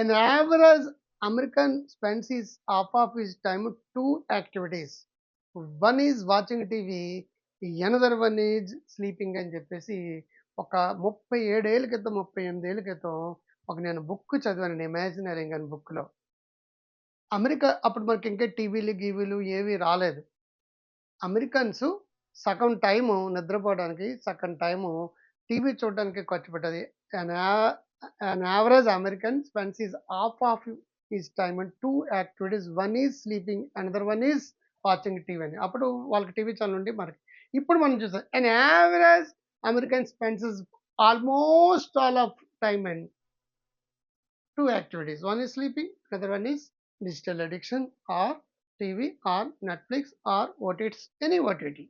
An average American spends his half of his time two activities. One is watching TV, another one is sleeping అని చెప్పేసి ఒక ముప్పై ఏడేళ్ళ క్రితం ముప్పై ఎనిమిదేళ్ళ క్రితం ఒక నేను బుక్ చదివాను ఇమాజినరింగ్ అని బుక్లో. అమెరికా అప్పుడు మనకి ఇంకా టీవీలు గీవీలు ఏవి రాలేదు. అమెరికన్స్ సగం టైము నిద్రపోవడానికి సగం టైము టీవీ చూడడానికి ఖర్చు పెట్టదు. An, average American spends his half of his time on two activities. One is sleeping, another one is watching TV అని అప్పుడు వాళ్ళకి టీవీ ఛానల్ ఉండి మనకి. ఇప్పుడు మనం చూసాం and average American spends almost all of time and two activities one is sleeping other one is digital addiction or TV or Netflix or OTTs any OTT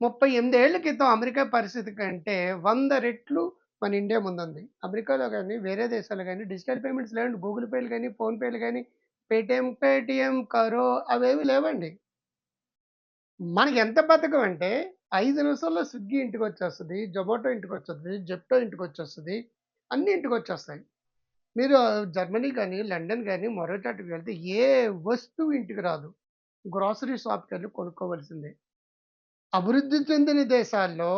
ముప్పై ఎనిమిదేళ్ళ క్రితం అమెరికా పరిస్థితి కంటే వంద రెట్లు మన ఇండియా ముందుంది. అమెరికాలో కానీ వేరే దేశాలు కానీ డిజిటల్ పేమెంట్స్ లేవండి. గూగుల్ పేలు కానీ ఫోన్పేలు కానీ పేటిఎం పేటిఎం కరో అవేవి లేవండి. మనకి ఎంత బతకం అంటే ఐదు నిమిషాల్లో స్విగ్గీ ఇంటికి వచ్చేస్తుంది జొమాటో ఇంటికి వచ్చేస్తుంది జెప్టో ఇంటికి వచ్చేస్తుంది అన్ని ఇంటికి వచ్చేస్తాయి మీరు జర్మనీ కానీ లండన్ కానీ మరో చాటుకు వెళ్తే ఏ వస్తువు ఇంటికి రాదు. గ్రాసరీ షాప్కి వెళ్ళి కొనుక్కోవలసిందే. అభివృద్ధి చెందిన దేశాల్లో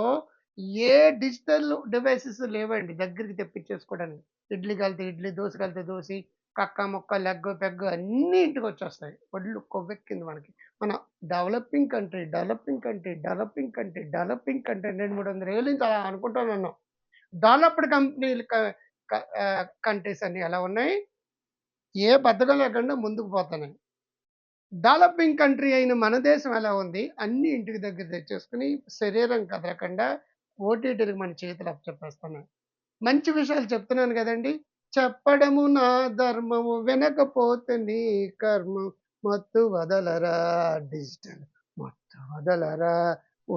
ఏ డిజిటల్ డివైసెస్ లేవండి దగ్గరికి తెప్పించేసుకోవడానికి. ఇడ్లీ కలితే ఇడ్లీ దోశ కలితే దోశ కక్క మొక్క లెగ్గ పెగ్గ అన్నీ ఇంటికి వచ్చేస్తాయి. ఒళ్ళు కొవ్వెక్కింది మనకి. మన developing country developing country developing country developing country రెండు మూడు వందల ఏళ్ళు నుంచి అలా అనుకుంటాను ఉన్నాం. డెవలప్డ్ కంపెనీలు కంట్రీస్ అన్నీ ఎలా ఉన్నాయి? ఏ బద్దకం లేకుండా ముందుకు పోతున్నాయి. డెవలపింగ్ కంట్రీ అయిన మన దేశం ఎలా ఉంది? అన్ని ఇంటికి దగ్గర తెచ్చేసుకుని శరీరం కదలకుండా ఓటీటీలకు మన చేతులు అప్పచెప్పేస్తున్నాయి మంచి విషయాలు చెప్తున్నాను కదండి. చెప్పడము నా ధర్మము వినకపోతే నీ కర్మం. మత్తు వదలరా డిజిటల్ మత్తు వదలరా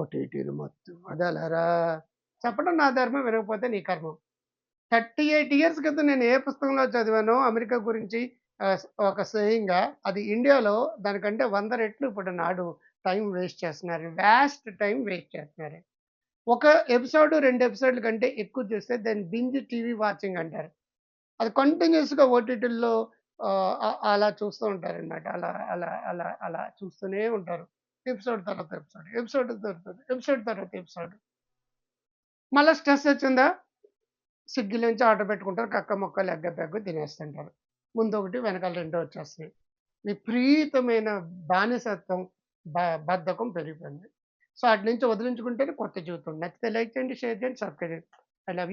ఓటీటీలు మత్తు వదలరా. చెప్పడం నా ధర్మం వినకపోతే నీ కర్మం. థర్టీ ఎయిట్ ఇయర్స్ క్రితం నేను ఏ పుస్తకంలో చదివానో అమెరికా గురించి ఒక సేయింగ్గా అది ఇండియాలో దానికంటే వంద రెట్లు ఇప్పుడు నాడు టైం వేస్ట్ చేస్తున్నారు. వ్యాస్ట్ టైం వేస్ట్ చేస్తున్నారు. ఒక ఎపిసోడ్ రెండు ఎపిసోడ్ల కంటే ఎక్కువ చూస్తే దాన్ని బింజ్ టీవీ వాచింగ్ అంటారు. అది కంటిన్యూస్గా ఓటీటీల్లో అలా చూస్తూ ఉంటారు అనమాట అలా అలా అలా అలా చూస్తూనే ఉంటారు. ఎపిసోడ్ తర్వాత ఎపిసోడ్ ఎపిసోడ్ తర్వాత ఎపిసోడ్ తర్వాత ఎపిసోడ్. మళ్ళీ స్ట్రెస్ వచ్చిందా? స్విగ్గీలోంచి ఆర్డర్ పెట్టుకుంటారు. కక్క మొక్క లెగ్గ పెగ్గ తినేస్తుంటారు. ముందు ఒకటి వెనకాల రెండో వచ్చేస్తాయి. విపరీతమైన బానిసత్వం బ- బద్ధకం పెరిగిపోయింది. సో అటు నుంచి వదిలించుకుంటేనే కొత్త జీవితం నచ్చితే లైక్ చేయండి షేర్ చేయండి సబ్స్క్రైబ్ చేయండి. I love you.